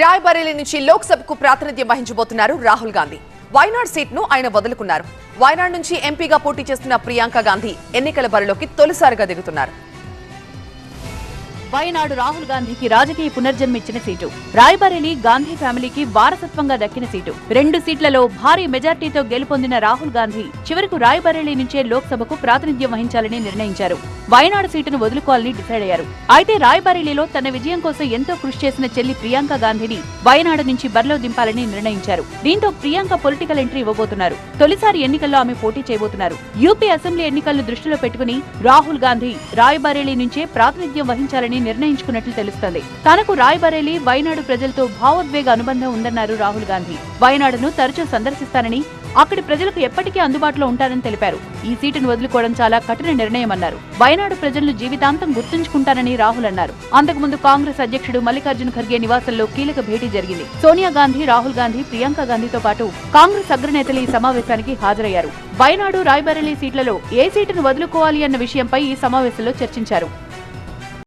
రాయ్బరేలీ నుంచి లోక్సభకు ప్రాతినిధ్యం వహించబోతున్నారు రాహుల్ గాంధీ. వైనాడ్ సీట్ను ఆయన వదులుకున్నారు. వైనాడ్ నుంచి ఎంపీగా పోటీ చేస్తున్న ప్రియాంక గాంధీ ఎన్నికల బరిలోకి తొలిసారిగా దిగుతున్నారు. వయనాడు రాహుల్ గాంధీకి రాజకీయ పునర్జన్మ ఇచ్చిన సీటు. రాయ్బరేలీ గాంధీ ఫ్యామిలీకి వారసత్వంగా దక్కిన సీటు. రెండు సీట్లలో భారీ మెజార్టీతో గెలుపొందిన రాహుల్ గాంధీ చివరకు రాయ్బరేలీ నుంచే లోక్సభకు ప్రాతినిధ్యం వహించాలని నిర్ణయించారు. వయనాడు సీటును వదులుకోవాలని డిసైడ్ అయ్యారు. అయితే రాయ్బరేలీలో తన విజయం కోసం ఎంతో కృషి చేసిన చెల్లి ప్రియాంక గాంధీని వయనాడు నుంచి బరిలో దింపాలని నిర్ణయించారు. దీంతో ప్రియాంక పొలిటికల్ ఎంట్రీ ఇవ్వబోతున్నారు. తొలిసారి ఎన్నికల్లో ఆమె పోటీ చేయబోతున్నారు. యూపీ అసెంబ్లీ ఎన్నికలను దృష్టిలో పెట్టుకుని రాహుల్ గాంధీ రాయ్బరేలీ నుంచే ప్రాతినిధ్యం వహించాలని నిర్ణయించుకున్నట్లు తెలుస్తోంది. తనకు రాయ్బరేలీ వయనాడు ప్రజలతో భావోద్వేగ అనుబంధం ఉందన్నారు రాహుల్ గాంధీ. వయనాడును తరచూ సందర్శిస్తానని అక్కడి ప్రజలకు ఎప్పటికీ అందుబాటులో ఉంటానని తెలిపారు. ఈ సీటును వదులుకోవడం చాలా కఠిన నిర్ణయమన్నారు వయనాడు ప్రజలను జీవితాంతం గుర్తుంచుకుంటానని రాహుల్ అన్నారు. అంతకుముందు కాంగ్రెస్ అధ్యక్షుడు మల్లికార్జున ఖర్గే నివాసంలో కీలక భేటీ జరిగింది. సోనియా గాంధీ రాహుల్ గాంధీ ప్రియాంక గాంధీతో పాటు కాంగ్రెస్ అగ్రనేతలు ఈ సమావేశానికి హాజరయ్యారు. వయనాడు రాయ్బరేలీ సీట్లలో ఏ సీటును వదులుకోవాలి అన్న విషయంపై ఈ సమావేశంలో చర్చించారు.